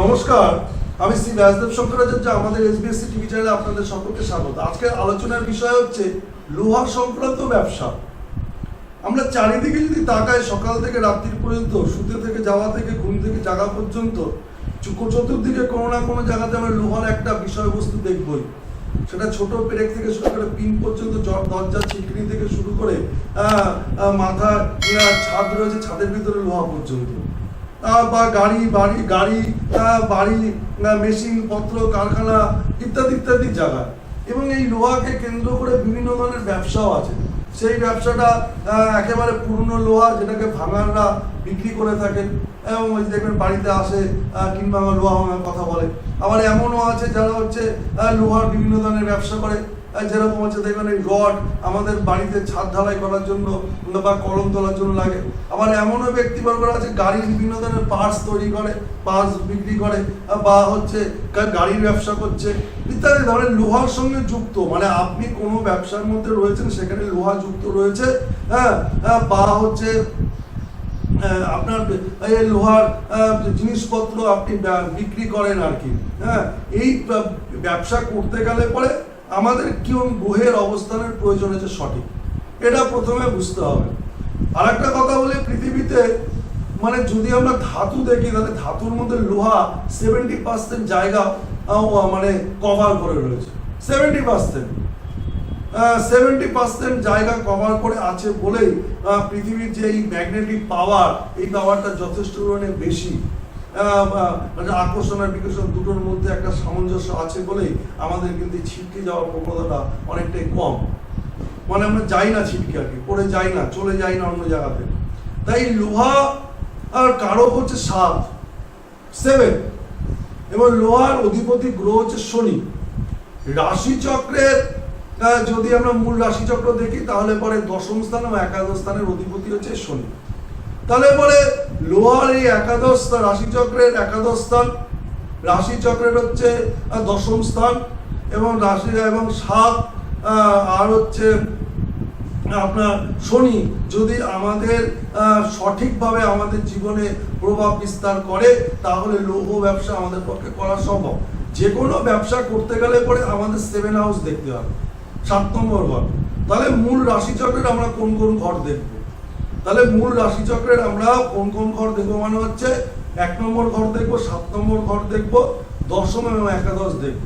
নমস্কার, আমি শ্রী ব্যাসদেব শঙ্করাচার্য, আমাদের এসবিএসসি টিভি চ্যানেলে আপনাদের সকলকে স্বাগত। আজকের আলোচনার বিষয় হচ্ছে লোহা সংক্রান্ত ব্যবসা। আমরা চারিদিকে যদি তাকাই, সকাল থেকে রাত্রি পর্যন্ত শুতে থেকে যাওয়া থেকে ঘুম থেকে জাগা পর্যন্ত চতুর্দিকে কোনো না কোনো জায়গাতে আমরা লোহার একটা বিষয়বস্তু দেখবই। সেটা ছোট পেরেক থেকে শুরু করে পিন পর্যন্ত দরজা ছিকড়ি থেকে শুরু করে মাথা ছাদ রয়েছে, ছাদের ভিতরে লোহা পর্যন্ত। বা গাড়ি, বাড়ি গাড়ি বাড়ি মেশিন, পত্র, কারখানা ইত্যাদি ইত্যাদি জায়গা এবং এই লোহাকে কেন্দ্র করে বিভিন্ন ধরনের ব্যবসাও আছে। সেই ব্যবসাটা একেবারে পুরনো লোহা যেটাকে ভাঙাররা বিক্রি করে থাকেন এবং ওই দেখবেন বাড়িতে আসে কিংবা লোহা ভাঙার কথা বলে। আবার এমনও আছে যারা হচ্ছে লোহার বিভিন্ন ধরনের ব্যবসা করে। যেরকম হচ্ছে দেখবেন এই রড আমাদের বাড়িতে ছাদ ঢালাই করার জন্য বা কলম তোলার জন্য লাগে। আবার এমনও ব্যক্তিবর্গরা আছে, গাড়ির বিভিন্ন ধরনের পার্টস তৈরি করে পার্টস বিক্রি করে বা হচ্ছে গাড়ির ব্যবসা করছে, ইত্যাদি। ধরনের লোহার সঙ্গে যুক্ত মানে আপনি কোনো ব্যবসার মধ্যে রয়েছেন, সেখানে লোহা যুক্ত রয়েছে হ্যাঁ বা হচ্ছে আপনার এই লোহার জিনিসপত্র আপনি বিক্রি করেন আর কি হ্যাঁ। এই ব্যবসা করতে গেলে পরে আমাদের কোন গ্রহের অবস্থানের প্রয়োজন হচ্ছে সঠিক। এটা প্রথমে বুঝতে হবে। আর একটা কথা বলি, পৃথিবীতে মানে যদি আমরা ধাতু দেখি, তাহলে ধাতুর মধ্যে লোহা সেভেন্টি পার্সেন্ট জায়গা মানে কভার করে রয়েছে। সেভেন্টি পার্সেন্ট সেভেন্টি পার্সেন্ট জায়গা কভার করে আছে বলেই পৃথিবীর যে এই ম্যাগনেটিক পাওয়ার এই পাওয়ারটা যথেষ্ট পরিমাণে বেশি। আকর্ষণ আর বিকর্ষণ দুটোর মধ্যে একটা সামঞ্জস্য আছে বলেই আমাদের কিন্তু ছিটকে যাওয়ার প্রবণতাটা অনেকটাই কম। মানে আমরা যাই না ছিটকে আর কি, পড়ে যাই না, চলে যাই না অন্য জায়গাতে। তাই লোহা আর কারক হচ্ছে সাত, সেভেন। এবং লোহার অধিপতি গ্রহ হচ্ছে শনি। রাশিচক্রের যদি আমরা মূল রাশিচক্র দেখি, তাহলে পরে দশম স্থান এবং একাদশ স্থানের অধিপতি হচ্ছে শনি। তাহলে পরে লোহার এই একাদশ স্থান, রাশিচক্রের একাদশ স্থান। রাশিচক্রের হচ্ছে দশম স্থান এবং রাশি, এবং সাত আর হচ্ছে, আপনার শনি যদি আমাদের সঠিকভাবে আমাদের জীবনে প্রভাব বিস্তার করে, তাহলে লৌহ ব্যবসা আমাদের পক্ষে করা সম্ভব। যে কোনো ব্যবসা করতে গেলে পরে আমাদের সেভেন হাউস দেখতে হবে। সাত নম্বর ঘর। তাহলে মূল রাশিচক্রের আমরা কোন কোন ঘর দেখব? তাহলে মূল রাশিচক্রের আমরা কোন কোন ঘর দেখব মানে হচ্ছে এক নম্বর ঘর দেখব, সাত নম্বর ঘর দেখব, দশম এবং একাদশ দেখব।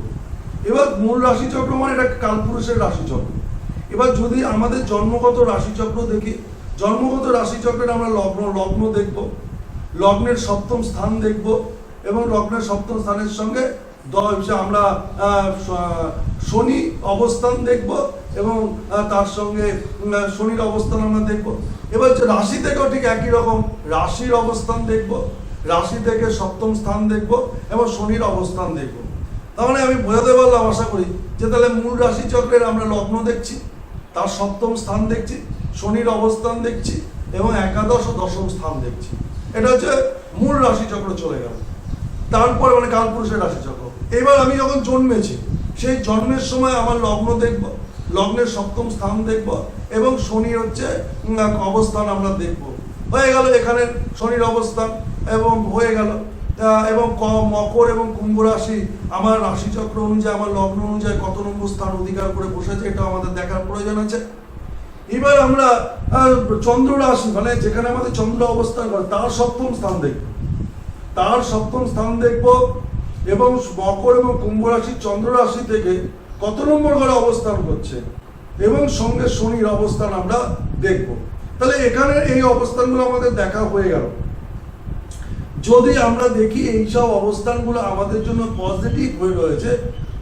এবার মূল রাশিচক্র মানে এটা কালপুরুষের রাশিচক্র। এবার যদি আমাদের জন্মগত রাশিচক্র দেখি, জন্মগত রাশিচক্রের আমরা লগ্ন লগ্ন দেখব, লগ্নের সপ্তম স্থান দেখব এবং লগ্নের সপ্তম স্থানের সঙ্গে আমরা শনি অবস্থান দেখব এবং তার সঙ্গে শনির অবস্থান আমরা দেখব। এবার হচ্ছে রাশি থেকেও ঠিক একই রকম। রাশির অবস্থান দেখব, রাশি থেকে সপ্তম স্থান দেখব এবং শনির অবস্থান দেখব। তার মানে আমি বোঝাতে পারলাম, আশা করি, যে তাহলে মূল রাশি চক্রের আমরা লগ্ন দেখছি, তার সপ্তম স্থান দেখছি, শনির অবস্থান দেখছি এবং একাদশ ও দশম স্থান দেখছি। এটা হচ্ছে মূল রাশি চক্র চলে গেল। তারপরে মানে কালপুরুষের রাশি চক্র। এবার আমি যখন জন্মেছি সেই জন্মের সময় আমার লগ্ন দেখব, লগ্নের সপ্তম স্থান দেখব, এবং শনির হচ্ছে অবস্থান আমরা দেখব। হয়ে গেল এখানে শনির অবস্থান, এবং হয়ে গেল এবং মকর এবং কুম্ভ রাশি, আমার রাশিচক্র অনুযায়ী, আমার লগ্ন অনুযায়ী কত নম্বর স্থান অধিকার করে বসেছে এটা আমাদের দেখার প্রয়োজন আছে। এবার আমরা চন্দ্র রাশি মানে যেখানে আমাদের চন্দ্র অবস্থান, তার সপ্তম স্থান দেখব। তার সপ্তম স্থান দেখব এবং মকর এবং কুম্ভ রাশি, চন্দ্র রাশি থেকে কত নম্বর ঘরে অবস্থান করছে? এবং সঙ্গে শনির অবস্থান আমরা দেখব। তাহলে এখানে এই অবস্থানগুলো আমাদের দেখা হয়ে গেল। যদি আমরা দেখি, এইসব অবস্থানগুলো আমাদের জন্য পজিটিভ হয়ে রয়েছে।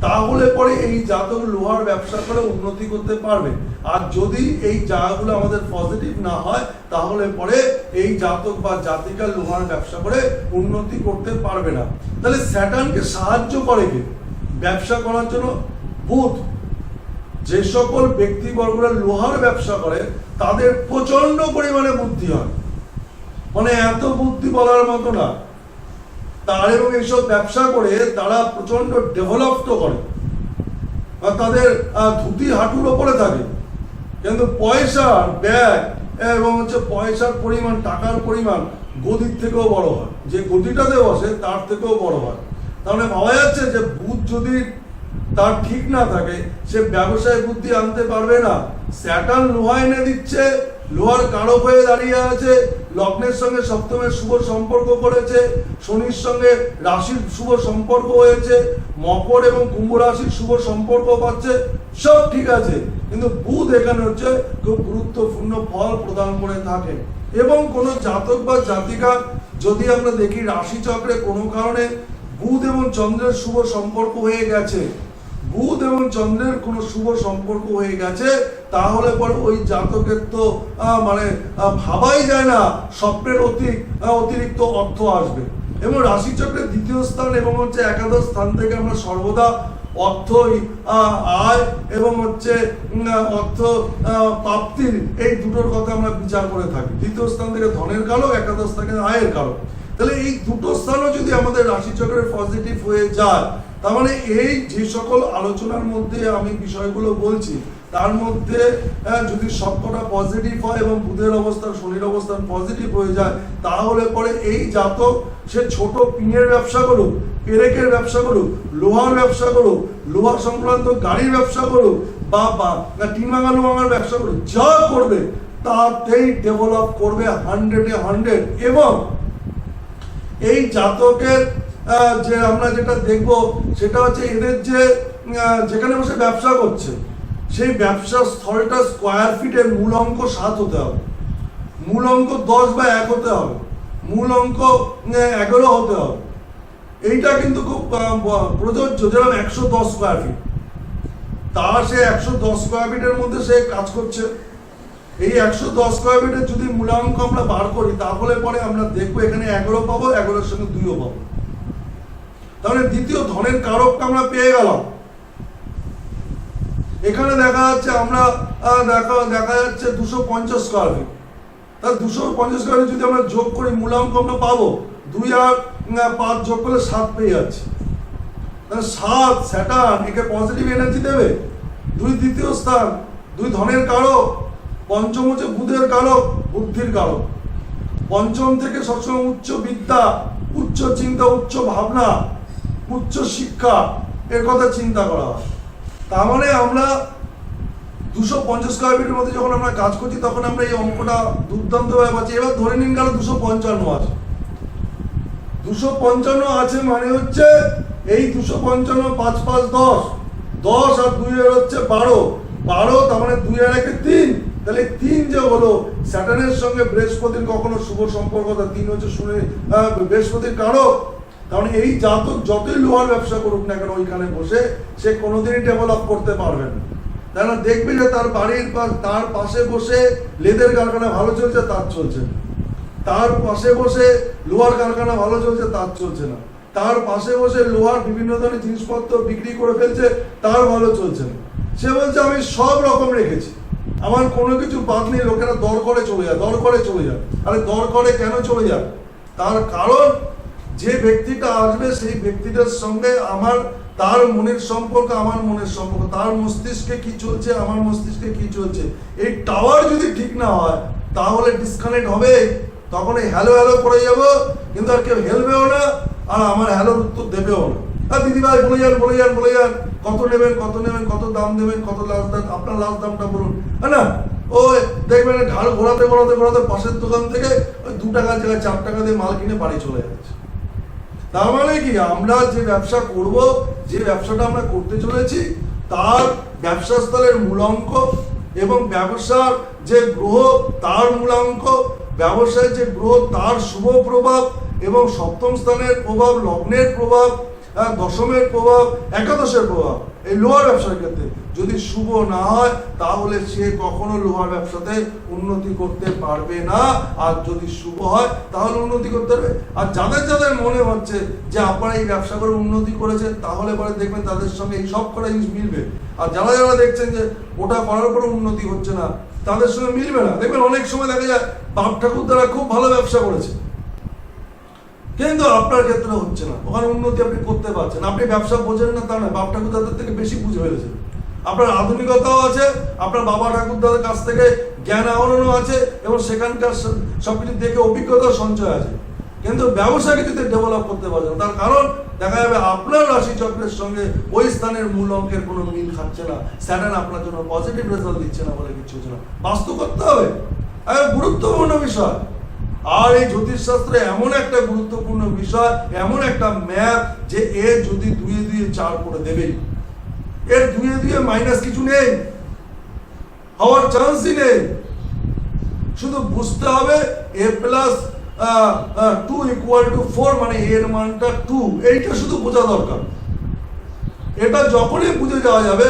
তাহলে পরে এই জাতক লোহার ব্যবসা করে উন্নতি করতে পারবে। আর যদি এই জায়গাগুলো আমাদের পজিটিভ না হয়, তাহলে পরে এই জাতক বা জাতিকা লোহার ব্যবসা করে উন্নতি করতে পারবে না। তাহলে স্যাটার্নকে সাহায্য করে কে? ব্যবসা করার জন্য বুধ যে সকল ব্যক্তিবর্গরা লোহার ব্যবসা করে, তাদের প্রচণ্ড পরিমাণে বুদ্ধি হয়। মানে এত বুদ্ধি বলার মতো না। তার এবং এইসব ব্যবসা করে তারা প্রচণ্ড ডেভেলপ তো করে। আর তাদের ধুতি হাঁটুর ওপরে থাকে। কিন্তু পয়সার ব্যাগ এবং হচ্ছে পয়সার পরিমাণ, টাকার পরিমাণ গদির থেকেও বড় হয়। যে গদিটাতে বসে তার থেকেও বড় হয়। তাহলে ভাবা যাচ্ছে যে বুধ যদি তার ঠিক না থাকে, সে ব্যবসায় বুদ্ধি আনতে পারবে না। স্যাটার্ন লোহা এনে দিচ্ছে লোহার কারক হয়ে দাঁড়িয়ে আছে, লগ্নের সঙ্গে সপ্তমের শুভ সম্পর্ক করেছে, শনির সঙ্গে রাশির শুভ সম্পর্ক হয়েছে, মকর এবং কুম্ভ রাশির শুভ সম্পর্ক পাচ্ছে, সব ঠিক আছে। কিন্তু বুধ এখানে হচ্ছে খুব গুরুত্বপূর্ণ ফল প্রদান করে থাকে। এবং কোনো জাতক বা জাতিকা যদি আমরা দেখি রাশিচক্রে কোনো কারণে বুধ এবং চন্দ্রের শুভ সম্পর্ক হয়ে গেছে, বুধ এবং চন্দ্রের কোনো শুভ সম্পর্ক হয়ে গেছে তাহলে পরে ওই জাতকের তো মানে ভাবাই যায় না, স্বপ্নের অতি অতিরিক্ত অর্থ আসবে। এবং রাশিচক্রের দ্বিতীয় স্থান এবং হচ্ছে একাদশ স্থান থেকে আমরা সর্বদা অর্থ আয় এবং হচ্ছে অর্থ প্রাপ্তির এই দুটোর কথা আমরা বিচার করে থাকি। দ্বিতীয় স্থান থেকে ধনের কারক, একাদশ থেকে আয়ের কারক। তাহলে এই দুটো স্থানও যদি আমাদের রাশিচক্রের পজিটিভ হয়ে যায়, তার মানে এই যে সকল আলোচনার মধ্যে আমি বিষয়গুলো বলছি তার মধ্যে আহ, যদি সবকটা পজিটিভ হয় এবং বুধের অবস্থান শনির অবস্থান পজিটিভ হয়ে যায় তাহলে পরে এই জাতক সে ছোট পিনের ব্যবসা করুক পেরেকের ব্যবসা করুক লোহার ব্যবসা করুক লোহা সংক্রান্ত গাড়ির ব্যবসা করুক বা বা ভাঙানো ভাঙার ব্যবসা করুক যা করবে তাতেই ডেভেলপ করবে হান্ড্রেডে হান্ড্রেড এবং এই জাতকের যে আমরা যেটা দেখব সেটা হচ্ছে এদের যে যেখানে বসে ব্যবসা করছে সেই ব্যবসা স্থলটা স্কোয়ার ফিটের মূল অঙ্ক সাত হতে হবে। মূল অঙ্ক দশ বা এক হতে হবে। মূল অঙ্ক এগারো হতে হবে। এইটা কিন্তু খুব প্রযোজ্য। যেরকম একশো দশ স্কোয়ার ফিট তা সে একশো দশ স্কোয়ার ফিটের মধ্যে সে কাজ করছে। এই একশো দশ স্কোয়ার ফিটের যদি মূলাঙ্ক আমরা বার করি, তাহলে পরে আমরা দেখব এখানে এগারো পাবো, এগারোর সঙ্গে দুইও পাবো। তাহলে দ্বিতীয় ধনের কারকটা আমরা পেয়ে গেলাম। এখানে দেখা যাচ্ছে আমরা দেখা দেখা যাচ্ছে দুশো পঞ্চাশ স্কোয়ার ফিট তাহলে দুশো পঞ্চাশ স্কোয়ার যদি আমরা যোগ করি, মূলাঙ্ক আমরা পাবো দুই আর পাঁচ যোগ করলে সাত পেয়ে যাচ্ছে। তাহলে সাত, স্যাটার্ন, একে পজিটিভ এনার্জি দেবে। দুই দ্বিতীয় স্থান, দুই ধনের কারক, পঞ্চম হচ্ছে বুধের কারক, বুদ্ধির কারক। পঞ্চম থেকে সবসময় উচ্চ বিদ্যা, উচ্চ চিন্তা, উচ্চ ভাবনা, উচ্চ শিক্ষা, এর কথা চিন্তা করা হয়। তার মানে আমরা দুশো পঞ্চাশ স্কোয়ার ফিটের মধ্যে যখন আমরা কাজ করছি, তখন আমরা এই অঙ্কটা দুর্দান্ত ভাবে পাচ্ছি এবার ধরে নিন গেল দুশো পঞ্চান্ন আছে। দুশো পঞ্চান্ন আছে মানে হচ্ছে এই দুশো পঞ্চান্ন পাঁচ পাঁচ দশ। দশ আর দুই এর হচ্ছে বারো। বারো, তার মানে দুই আর একে তিন। তাহলে তিন যে হলো, স্যাটার্নের সঙ্গে বৃহস্পতির কখনো শুভ সম্পর্ক তিন হচ্ছে শুনে বৃহস্পতির কারক। তার মানে এই জাতক যতই লোহার ব্যবসা করুক না কেন ওইখানে বসে, সে কোনোদিনই ডেভেলপ করতে পারবে না। না দেখবে যে তার বাড়ির পাশ, তার পাশে বসে লেদের কারখানা ভালো চলছে, তার চলছে না। তার পাশে বসে লোহার কারখানা ভালো চলছে, তার চলছে না। তার পাশে বসে লোহার বিভিন্ন ধরনের জিনিসপত্র বিক্রি করে ফেলছে, তার ভালো চলছে না। সে বলছে, আমি সব রকম রেখেছি। আমার কোনো কিছু বাদ নেই, লোকেরা দর করে চলে যায়, দর করে চলে যায়। আরে দর করে কেন চলে যায়? তার কারণ যে ব্যক্তিটা আসবে, সেই ব্যক্তিটার সঙ্গে আমার, তার মনের সম্পর্ক আমার মনের সম্পর্ক। তার মস্তিষ্কে কি চলছে, আমার মস্তিষ্কে কি চলছে। এই টাওয়ার যদি ঠিক না হয়, তাহলে ডিসকানেক্ট হবে। তখন এই হ্যালো হ্যালো করে যাব, কিন্তু আর কেউ হেলবেও না, আর আমার হ্যালোর উত্তর দেবেও না। আর দিদি ভাই বলে যান বলে যান বলে যান, কত নেবেন কত নেবেন, কত দাম দেবেন, কত লাস্ট দাম, আপনার লাস্ট দামটা বলুন। হ্যাঁ না? ও, দেখবেন, ঘাড় ঘোরাতে ঘোরাতে ঘোরাতে পাশের দোকান থেকে ওই দু টাকার জায়গায় চার টাকা দিয়ে মাল কিনে বাড়ি চলে যাচ্ছে। তার মানে কি? আমরা যে ব্যবসা করব, যে ব্যবসাটা আমরা করতে চলেছি, তার ব্যবসা স্থলের মূলাঙ্ক এবং ব্যবসার যে গ্রহ, তার মূলাঙ্ক ব্যবসায় যে গ্রহ, তার শুভ প্রভাব এবং সপ্তম স্থানের প্রভাব, লগ্নের প্রভাব দশমের প্রভাব, একাদশের প্রভাব, এই লোহার ব্যবসার ক্ষেত্রে। যদি শুভ না হয়, তাহলে সে কখনো লোহার ব্যবসাতে উন্নতি করতে পারবে না। আর যদি শুভ হয়, তাহলে উন্নতি করতে পারবে। আর যাদের যাদের মনে হচ্ছে যে আপনারা এই ব্যবসা করে উন্নতি করেছেন, তাহলে পরে দেখবেন তাদের সঙ্গে এই সব কটা জিনিস মিলবে। আর যারা যারা দেখছেন যে ওটা করার পরে উন্নতি হচ্ছে না, তাদের সঙ্গে মিলবে না। দেখবেন অনেক সময় দেখা যায়, বাপ ঠাকুর দ্বারা খুব ভালো ব্যবসা করেছে। কিন্তু আপনার ক্ষেত্রে হচ্ছে না। ওখানে উন্নতি আপনি করতে পারছেন। আপনি ব্যবসা বোঝেন না তা না বাপ ঠাকুর দাদের থেকে বেশি বুঝে ফেলেছেন আপনার আধুনিকতাও আছে, আপনার বাবা ঠাকুর দাদের কাছ থেকে জ্ঞান আহরণও আছে এবং সেখানকার স- সবকিছু দেখে অভিজ্ঞতা সঞ্চয় আছে। কিন্তু ব্যবসাকে যদি ডেভেলপ করতে পারছেন তার কারণ দেখা যাবে আপনার রাশি চক্রের সঙ্গে ওই স্থানের মূল অঙ্কের কোনো মিল খাচ্ছে না। স্যাটার্ন আপনার জন্য পজিটিভ রেজাল্ট দিচ্ছে না বলে কিছু না। বাস্তু করতে হবে গুরুত্বপূর্ণ বিষয়। আর এই জ্যোতিষশাস্ত্রে এমন একটা গুরুত্বপূর্ণ বিষয়, এমন একটা ম্যাপ যে এ যদি দুয়ে দুয়ে চার করে দেবে এর দুয়ে দুয়ে মাইনাস কিছু নেই। হওয়ার চান্সই নেই। শুধু বুঝতে হবে a plus two equal to four মানে এর মানটা টু এইটা শুধু বোঝা দরকার। এটা যখনই বুঝে যাওয়া যাবে,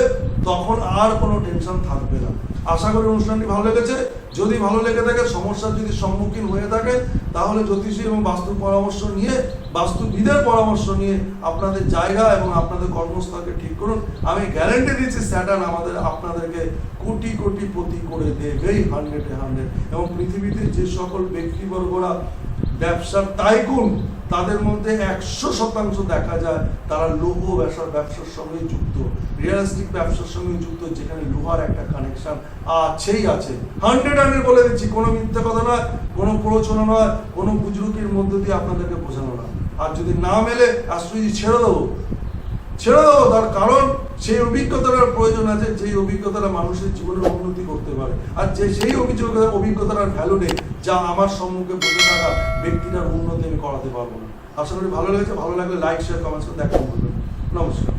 তখন আর কোনো টেনশন থাকবে না। আশা করি অনুষ্ঠানটি ভালো লেগেছে। যদি ভালো লেগে থাকে, সমস্যার যদি সম্মুখীন হয়ে থাকে, তাহলে জ্যোতিষী এবং বাস্তু পরামর্শ নিয়ে, বাস্তুবিদের পরামর্শ নিয়ে আপনাদের জায়গা এবং আপনাদের কর্মস্থলকে ঠিক করুন। আমি গ্যারেন্টি দিচ্ছি স্যাটার্ন আমাদের আপনাদেরকে কোটি কোটি প্রতি করে দেবেই হান্ড্রেডে হান্ড্রেড এবং পৃথিবীতে যে সকল ব্যক্তিবর্গরা ব্যবসার তাইকুন তাদের মধ্যে একশো শতাংশ দেখা যায় তারা লৌহ ব্যবসার ব্যবসার সঙ্গে যুক্ত। রিয়েলিস্টিক ব্যবসার সঙ্গে যুক্ত, যেখানে লোহার একটা কানেকশন আছেই আছে। হান্ড্রেড হান্ড্রেড বলে দিচ্ছি, কোনো মিথ্যে কথা নয়, কোনো প্ররোচনা নয়, কোনো বুজরুকির মধ্য দিয়ে আপনাদেরকে বোঝানো না আর যদি না মেলে অ্যাস্ট্রোলজি ছেড়ে দেবো। ছেড়ে দেওয়া তার কারণ, সেই অভিজ্ঞতার প্রয়োজন আছে, যেই অভিজ্ঞতাটা মানুষের জীবনে উন্নতি করতে পারে। আর যে সেই অভিযোগের অভিজ্ঞতার ভ্যালু নেই, যা আমার সম্মুখে বসে থাকা ব্যক্তিটার উন্নতি আমি করাতে পারব না। আশা করি ভালো লেগেছে, ভালো লাগলে লাইক শেয়ার কমেন্টস করে দেখা নমস্কার।